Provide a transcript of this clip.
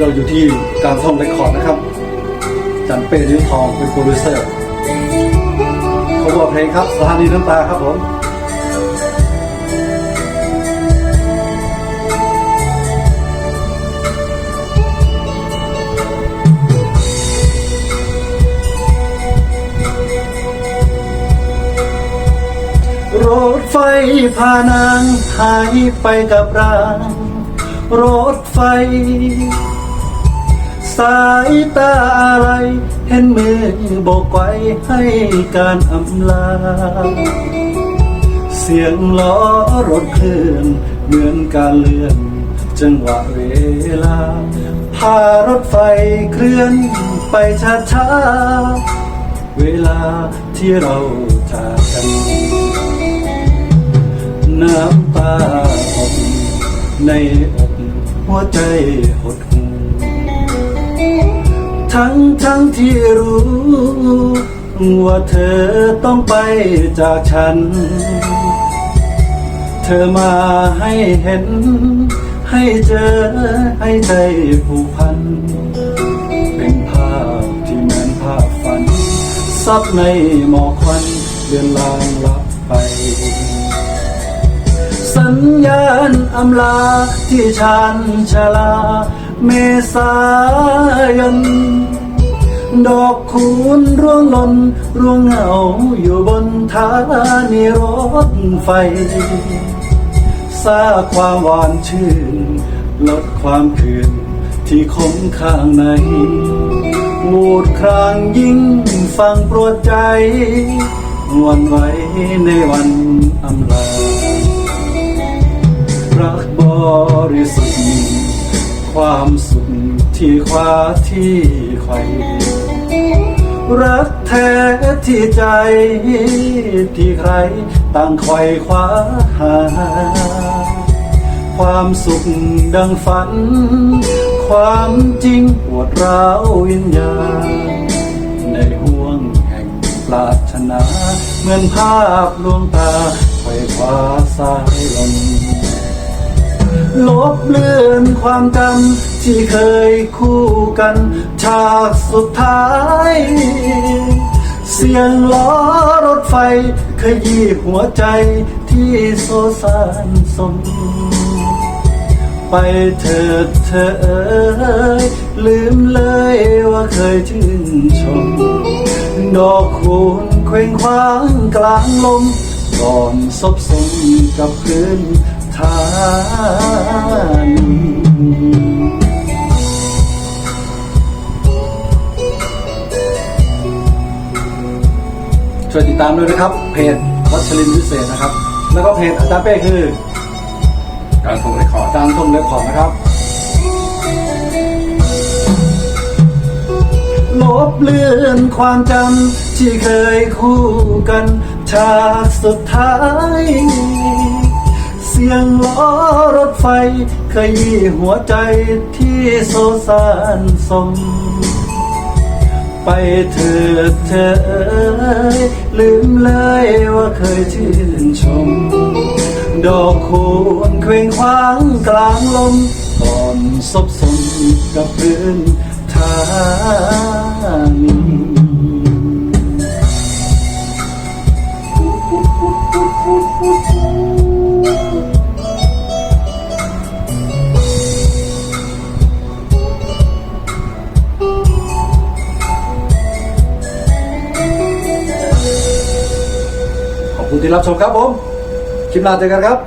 เราอยู่ที่การท่องเรคคอร์ดนะครับ จันเป้นิ้วทองเป็นโปรดิวเซอร์เขาบอกเพลงครับสถานีน้ำตาครับผมรถไฟพานางหายไปกับรางรถไฟ สายตาอะไร เห็นมือโบกไว้ให้การอำลา เสียงล้อรถเคลื่อนเหมือนการเลื่อน จังหวะเวลา พารถไฟเคลื่อนไปช้าๆ เวลาที่เราจากกัน น้ำตาอกในอกหัวใจหดหู ทั้งทั้งที่รู้ ว่าเธอต้องไปจากฉัน เธอมาให้เห็น ให้เจอให้ใจผูกพัน เป็นภาพที่เหมือนภาพฝัน ซับในหมอกควันเลือนลางลับไป สัญญาณอำลาที่ชันชลาเมษายน ดอกคูณร่วงหล่นร่วงเหงาอยู่บนทานีรถไฟซาความหวานชื่น ลดความคืนที่คมข้างในวูดครางยิ่งฟังปวดใจ วันไหวในวันอำลารักบริสุทธิ์ความสุข ที่คว้าที่ไขวรักแท้ที่ใจที่ใครต่างไขว่คว้าหา ความสุขดังฝัน ความจริงปวดร้าววิญญาณในห่วงแห่งปรารถนา เหมือนภาพลวงตาไขว่คว้าสายลม ลบเลือนความจำที่เคยคู่กันฉากสุดท้าย เสียงล้อรถไฟขยี้หัวใจที่โซซานสม ไปเถิดเธอเอ่ยลืมเลยว่าเคยชื่นชม ดอกคูณเคว้งคว้างกลางลมก่อนซบสมกับพื้นทาน ช่วยติดตามด้วยนะครับ เพจวัชรินทร์พิเศษนะครับ แล้วก็เพจอาจารย์เป้คือ การส่งเรคคอร์ดอาจารย์ทงเล็บขอนะครับลบเลือนความจำที่เคยคู่กันฉากสุดท้าย เสียงล้อรถไฟขยี้หัวใจที่โซซานสม ไปเถิดเธอเอ่ยลืมเลยว่าเคยชื่นชม ดอกโคนเคว้งคว้างกลางลมก่อนซบสมกับพื้นทาน ที่รับชมครับผม คลิปหน้าเจอกันครับ